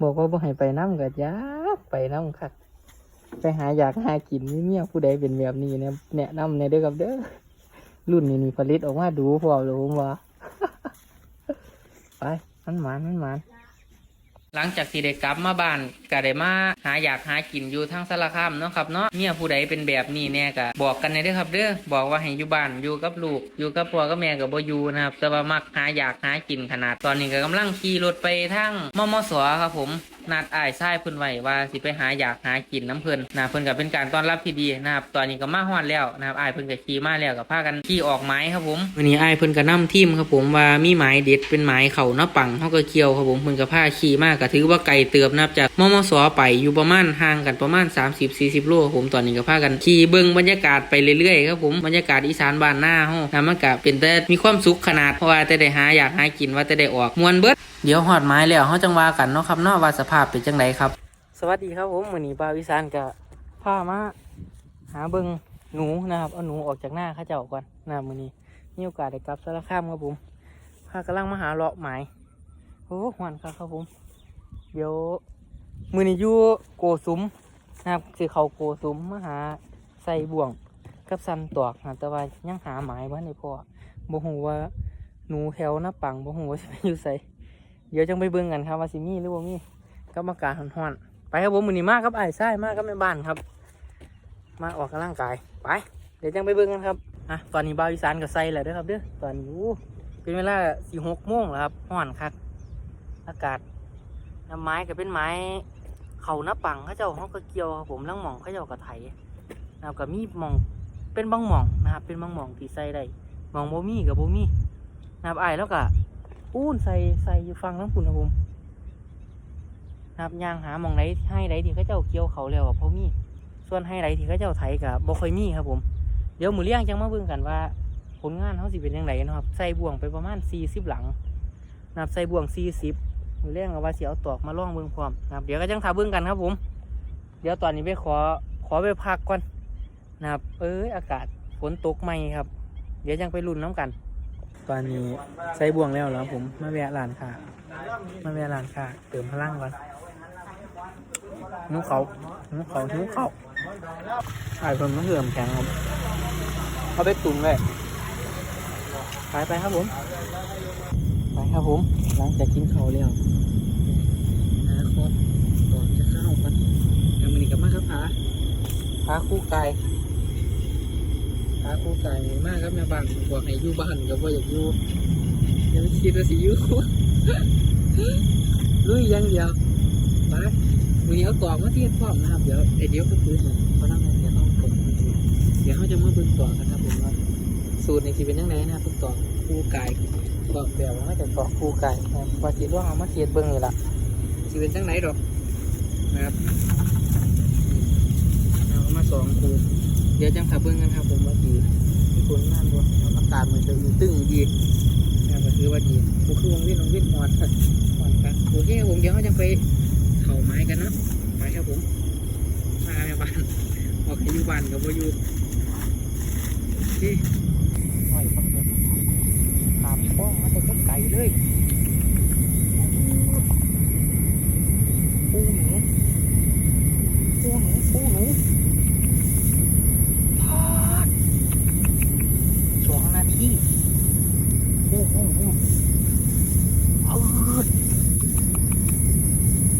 บอกว่าบ่ให้ไปน้ำก็ยากไปน้ำคักไปหาอยากหากินมีเมี่ยผู้ใดเป็นแบบนี้เนี่ยแนะนำเนี่ยเด้อครับเด้อรุ่นนี้นี่ผลิตออกมาดูพอหรือผมว่าไปมันหมานมันหมาน หลังจากที่ได้กลับมาบ้านก็ได้มาหาอยากหากินอยู่ทั้งสารคามเนาะครับเนาะเมียผู้ใดเป็นแบบนี้เนี่ยก็บอกกันในเด้อครับเด้อบอกว่าให้อยู่บ้านอยู่กับลูก อยู่กับพ่อกับแม่กับบ่อยู่นะครับแต่ว่ามักหาอยากหากินขนาดตอนนี้ก็กำลังขี่รถไปทั้งมมสครับผม นัดอ้ายชายเพิ่นไว้ว่าสิไปหาอยากหากินน้ำเพิ่นนะเพิ่นก็เป็นการต้อนรับที่ดีนะครับตอนนี้ก็มาฮอดแล้วนะครับอ้ายเพิ่นก็ขี่มาแล้วก็พากันขี่ออกไม้ครับผมวันนี้อ้ายเพิ่นก็นํทีมครับผมว่ามีหมายเด็ดเป็นหมายเข่าหน้าปังเฮาก็เกี่ยวครับผมเพิ่นก็พาขี่มากก็ถือว่าไกลเติบนะครับจากมมสไปอยู่ประมาณห่างกันประมาณ 30-40 โลครับผมตอนนี้ก็พากันขี่เบิ่งบรรยากาศไปเรื่อยๆครับผมบรรยากาศอีสานบ้านหน้าเฮานะมันก็เป็นแต่มีความสุขขนาดเพราะว่าแต่ได้หาอยากหากินว่าแต่ได้ออกมวนเบิด เดี๋ยวหอดไม้แล้วเขาจังว่ากันเนาะครับเนาะว่าสภาพเป็นจังไดครับ สวัสดีครับผมมือนี้บาวอีสานก็พามาหาเบิงหนูนะครับเอาหนูออกจากหน้าข้าเจ้าก่อนนะมือนี้มีโอกาสได้กลับสารคามครับผมพากำลังมาหาเลาะไม้โอ้หวานครับครับผม เดี๋ยวมือนี้ยู่โกสุมนะครับสิเขาโกสุมมาหาใส่บ่วงกับซันตอกนะแต่ว่ายังหาไม้บ้านในพ่อบ่ฮู้ว่าหนูแถวหน้าปังบ่ฮู้ว่าสิไปอยู่ใส่ เดี๋ยวจังไปเบิ่งกันครับว่าสิมีหรือบ่มีกรรมการห่อนๆไปครับผมมือนี้มากครับไอ้ไส้มากครับแม่บ้านครับ มาออกกำลังกายไป เดี๋ยวจังไปเบิ่งกันครับอะตอนนี้บ่าวอีสานก็ใส่แล้วเด้อครับเด้อตอนนี้เป็นเวลาสี่หกโมงแล้วครับห่อนคักอากาศน้ำไม้ก็เป็นไม้เขาหน้าปังเขาเจ้าเขาก็เกี่ยวครับผมลังหมองเขาเจ้าก็ไถนะครับก็มีหมองเป็นบางหมองนะครับเป็นบางหมองที่ใส่ได้หมองบ่มีกับบ่มีนะครับไอ้แล้วก็ ปูนใส่ใส่อยู่ฟังน้ำปุ่นครับผมนะครับยางหาหมองไหนให้ไหนที่เขาเจ้าเกี่ยวเขาแล้วเพราะมีส่วนให้ไหนที่เขาเจ้าไถกับบ่ค่อยมีครับผม เดี๋ยวมือเลี้ยงจังมาเบิ่งกันว่า ผลงานเขาสิเป็นยังไงนะครับ ใส่บ่วงไปประมาณ40หลังนะครับใส่บ่วง40มือเลี้ยงเอาว่าสิเอาตอกมาล่องเบิ่งพร้อมนะครับเดี๋ยวก็จังทาเบิ่งกันครับผม เดี๋ยวตอนนี้ไปขอขอไปพักก่อนนะครับ เอ้ยอากาศฝนตกไหมครับ เดี๋ยวจังไปลุ้นน้ำกัน ตอนนี้ใส่บ่วงแล้วแล้วผมมาแวะร้านค่ะมาแวะร้านค่ะ เติมพลังก่อนนุ้เขานุ้เขานุ้เขาขายผมต้องเหือมแข็งครับเอาไปตุนไว้ไปไปครับผมไปครับผมหลังจากกินข้าวแล้วนะครับก่อนจะเข้ากันยังมีกับมาครับพาพาคู่กายาคู่กายมากครับแม่บ้านบอกให้อยู่บ้านก็บ่อยากอยู่ยังคิดว่าสิอยูลุยยังเดียวไปมือนี้เอาตอกมาเทียบพร้อมนะครับเดี๋ยวไอเดี๋ยวก็คือเขานั่งเดี๋ยวต้องกดเดี๋ยวเขาจะมาเบิ่งต่อกันครับผมว่าสูตรในที่เป็นยังไงนะครับเพิ่อกคู่ไก่ตอกแบบว่าจะตอกคู่ไก่ว่าจิตว่าเอามาเทียบเบิ่งเลยล่ะสิเป็นจังไหนดอกนะครับเอามาสองคู่ เดี๋ยวจังขับเบิ่งกันครับผมว่าสีผลงานด้วอากาศมันจะอยู่ตึงดีนะก็คือว่าดีกูคือวงวียนวงวียนหอนหอนกันโอเคผมเดี๋ยวเขาจะไปเข่าไม้กันเนาะไปครับผมมาแม่บ้านออกไปอยู่บ้านกับว่าอยู่ที่ปล่อยครับผมตามป้องมาแต่ก็ไกลเลยปูหนูปูหนูปูหนูทอดสองนาที โอ้โหเอา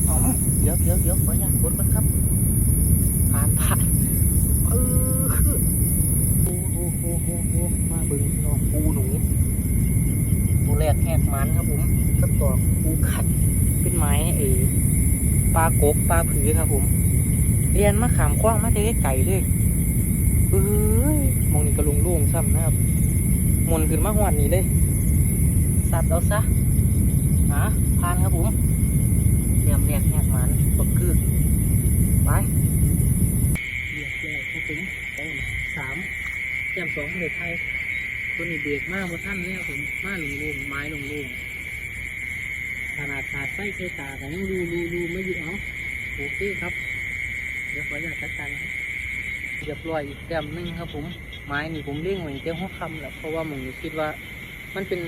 เอาเดี๋ยวเดี๋ยวเดี๋ยวขออนุญาตกดก่อนครับ ผ่านผ่านเออคือโอ้โหโอ้โหโอ้มาบึงน้องปูหนูตัวแรกแหกมันครับผมกับตัวปูขัดเป็นไม้เออปลากกปลาผือครับผม เรียนมาขามคว้างมาแต่ไก่เลยเอ้ยมองนี่กระลุงล่งซ้ำนะครับมนขึ้นมาหอดนี้เลยสัตว์เอาซะหาพานครับผม เรียมเรียกแหกมันตกคือไปเรียกแล้วครับผมต้นสามแต้มสองประเทศไทยตัวนี้เบรกมากบนท่านแล้วผมมาลงลงไม้ลงลงขนาดขาดไส้เคยตาแต่ยังรูรูรูไม่อยู่เอาโอเคครับ เดี๋ยวขออนุญาตจัดการครับเรียบร้อยอีกแต้มหนึงครับ ผมไม้นี่ผมเลี้ยงไว้ตั้งแต่หัวคำแหละเพราะว่ามองคิดว่า มันเป็น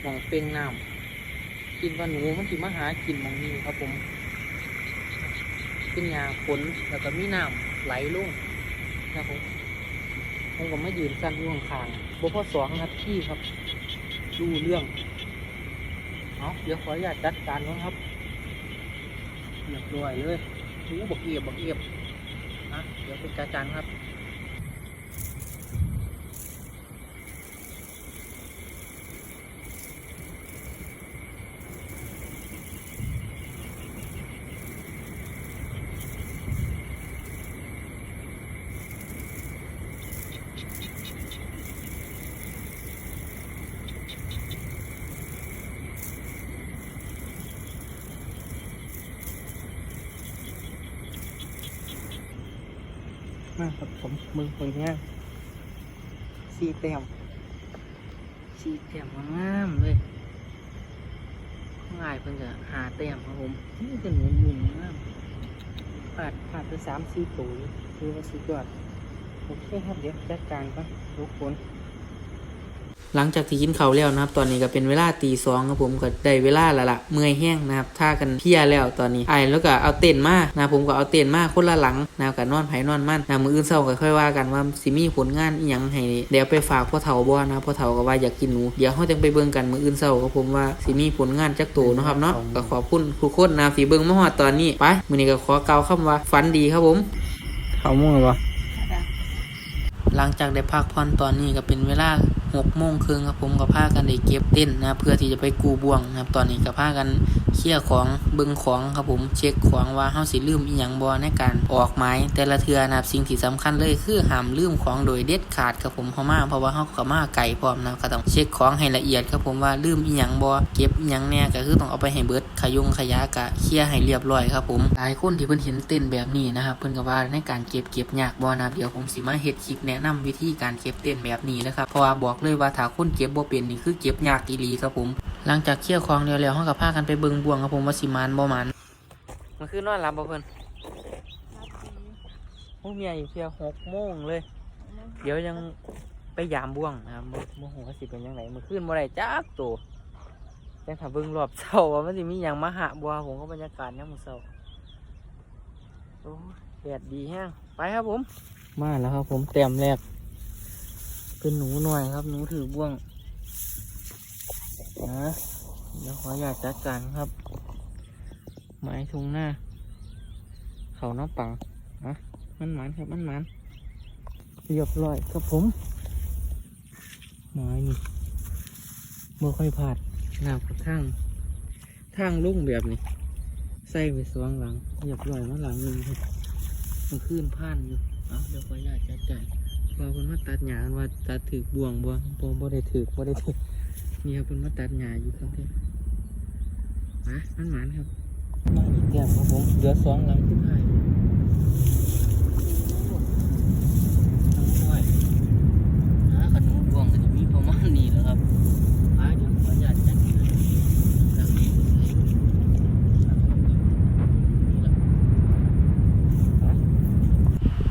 หมองเปลงน้ำ คิดว่าหนูมันสิมาหากินมองนี้ครับผม เป็นหญ้าฝนแล้วก็มีน้ำไหลลงนะครับผมผมก็มายืนสั่นอยู่ข้างๆบ่พอสองนาทีครับดูเรื่องเอาเดี๋ยวขออนุญาตจัดการก่อนครับเรียบร้อยเลยหูบักเอียบบักเอียบนะเดี๋ยวเป็นจัดการครับ มาครับผมมือคนเนี้ยสีแต้มสีแต้มงามๆเลยง่ายเพิ่นจะหาแต้มครับผมนี่เป็นหนูยุ่งงามผาดผาดไปสามสี่ตัวอยู่คือว่าสุดยอดโอเคครับเดี๋ยวจัดการก่อนทุกคน หลังจากที่กินข้าวแล้วนะครับ ตอนนี้ก็เป็นเวลาตีสองครับผมก็ได้เวลาแล้วล่ะเมื่อยแห้งนะครับท่ากันเพลียแล้วตอนนี้ไอ้แล้วก็เอาเต็นท์มานะผมก็เอาเต็นท์มาคนละหลังนะครับก็นอนไผนอนมันนะมืออื่นเช้าก็ค่อยว่ากันว่าสิมีผลงานอีหยังให้เดี๋ยวไปฝากพ่อเฒ่าบ่นะพ่อเฒ่าก็ว่าอยากกินหนูเดี๋ยวเฮาจังไปเบิ่งกันมืออื่นเช้าครับผมว่าสิมีผลงานจักโตเนาะครับเนาะก็ขอบคุณทุกคนนะที่เบิ่งมาฮอดตอนนี้ไปมื้อนี้ก็ขอกล่าวคำว่าฝันดีครับผมเข้ามุ่งบ่หลังจากได้พักผ่อนตอนนี้ก็เป็นเวลา หกโมงครึ่งครับผมก็พากันได้เก็บเต้นนะเพื่อที่จะไปกูบ่วงนะครับ ตอนนี้ก็พากันเคลียร์ของเบิ่งของครับผมเช็คของว่าเฮาสิลืมอีหยังบ่ในการออกหมายแต่ละเทือนะครับสิ่งที่สำคัญเลยคือห้ามลืมของโดยเด็ดขาดครับผมเพราะมาเพราะว่าเฮาก็มาไกลพร้อมนะครับก็ต้องเช็คของให้ละเอียดครับผมว่าลืมอีหยังบ่เก็บอีหยังแน่ก็คือต้องเอาไปให้เบิดขยงขยะกะเคลียร์ให้เรียบร้อยครับผมหลายคนที่เพิ่นเห็นเต้นแบบนี้นะครับเพิ่นก็ว่าในการเก็บเก็บยากบ่นะเดี๋ยวผมสิมาเฮ็ดคลิปแนะนำวิธีการเก็บเต้นแบบนี้นะครับเพราะว่าบอกเลยว่าถ้าคนเก็บบ่เป็นนี่คือเก็บยากอีหลีครับผม หลังจากเคลียร์ของแล้วแล้วเฮาก็พากันไปเบิ่งบ่วงครับผมว่าสิมานบ่มานมันคือนอนหลับบ่เพิ่นโอ้เมียอยู่เพียหกโมงเลย เดี๋ยวยังไปยามบ่วงนะครับบ่บ่ฮู้ว่าสิเป็นจังไดมื้อคืนบ่ได้จักตัวจังถ้าเบิ่งรอบเช้าว่ามันสิมีหยังมาหาบ่ผมก็บรรยากาศยามมื้อเช้าโอ้ยแดดดีแฮงไปครับผม มาแล้วครับผมแต้มแรก เป็นหนูหน่อยครับหนูถือบ่วงนะเดี๋ยวขออยากจัดการครับ ไม้ทุงหน้า เขาน้ำปังนะมันหมันครับมันหมันเรียบร้อยครับผมไม้นี่เมื่อค่อยพลาดหน้ากับทางทางลุ่งแบบนี้ใส่ไปสวงหลังเรียบร้อยมาหลังหนึ่งมันขึ้นผ่านอยู่เอาเดี๋ยวขออยากจัดการ พอคนมาตัดหญ้าว่าตัดถือบ่วงบ่บ่บ่ได้ถือบ่ได้ถือนี่ครับคนมาตัดหญ้าอยู่ครับที่มามันหมานครับมาอีกแก้มครับผมเหลือสองหลังขึ้นให้ทั้งหน่วยนะขนมบวงก็จะมีประมาณนี้แหล้วครับอ่าเดี๋ยวขออนุญาตจัดการหลังนี้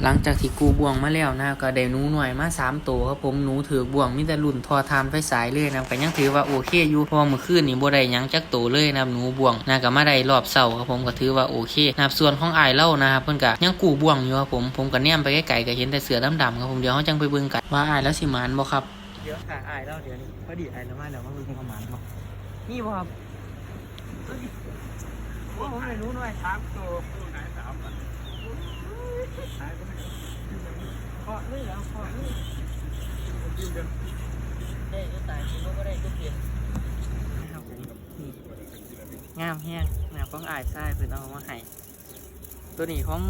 หลังจากที่กูบ่วงมาแล้วนะก็ได้หนูหน่อยมาสามตัวครับผมหนูถือบ่วงมีแต่รุ่นทอทานไฟสายเลยนะก็ยังถือว่าโอเคอยู่เพราะว่าเมื่อคืนนี่บ่ได้หยังจักตัวเลยนะครับหนูบ่วงนะก็มาได้รอบเสาร์ครับผมก็ถือว่าโอเคนะครับส่วนของอายเล่านะครับเพิ่นก็ยังกูบ่วงอยู่ครับผมผมก็แนมไปไกลๆก็เห็นแต่เสือดำๆครับผมเดี๋ยวเฮาจังไปเบิ่งกันว่าอายแล้วสิหมานบ่ครับเดี๋ยวค่ะอายเล่าเดี๋ยวนี้พอดีอายแล้วมาแล้วมาเบิ่งเขาหมานบ่นี่บ่ครับเอ้ยโอ้ผมได้หนูหน่อยสามตัว เคาะเลยแล้วเคาะเลยได้ก็ตายกินก็ได้ก็เปลี่ยนงามแห้งนะของอายทรายเพิ่อนเอามาให้ตัวนี้ของ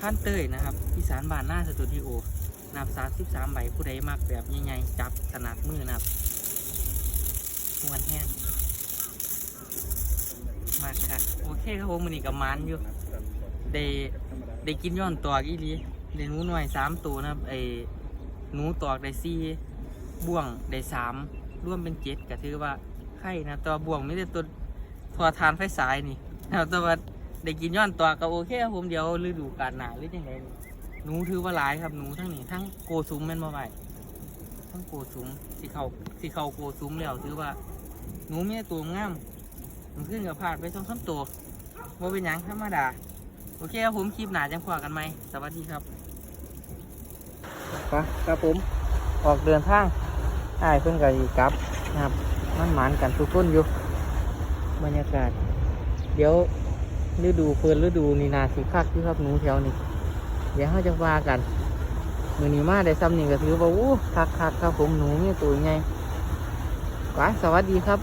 พันเตยนะครับอีสานบ้านหน้าสตูดิโอนับสามสิบสามใบผู้ใดมักแบบใหญ่ๆจับถนัดมือนะครับมวนแห้งมากค่ะโอเคครับผมมันนี้กับมันอยู่ ได้ได้กินย้อนตอกอีหลีได้หนูหน่อยสามตัวนะครับไอ้หนูตอกได้สี่บ่วงได้สามร่วมเป็นเจ็ดก็ถือว่าไข่นะตัวบ่วงไม่ได้ตัวทอทานไฟสายนี่นะครับแต่ว่าได้กินย้อนตอกก็โอเคครับผมเดี๋ยวฤดูกาลหนาหรือยังไงหนูถือว่าหลายครับหนูทั้งนี้ทั้งโกซุมแม่นบ่ไหวทั้งโกซุมสิเขาสิเขาโกซุมแล้วถือว่าหนูมีต่ตัวงามมันขึ้นกับพลาดไปสองสามตัวว่าเป็นยังธรรมดา โอเคครับผมคลิปหนาจังพอกันไหมสวัสดีครับไปครับผมออกเดินทางไอ้เพิ่อนกับกลับนะครับมันหมานกันทุกคนอยู่ บรรยากาศ เดี๋ยวฤดูเพิ่นฤดูนีนาสิคักอยู่ครับหนูแถวนี้เดี๋ยวเขาจะว่ากันมือนีมาได้ซ้ำนี่ก็ถือว่าอู้คักคักครับผมหนูเนี่ยตัวไงไปสวัสดีครับ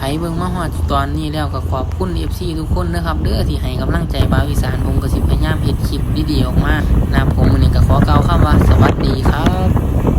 ไผเบิ่งมาฮอดตอนนี้แล้วก็ขอบคุณ FC ทุกคนนะครับเด้อที่ให้กำลังใจบาวอีสานผมก็สิพยายามเฮ็ดคลิปดีๆออกมานะผมมื้อนี้ก็ขอกล่าวคำว่าสวัสดีครับ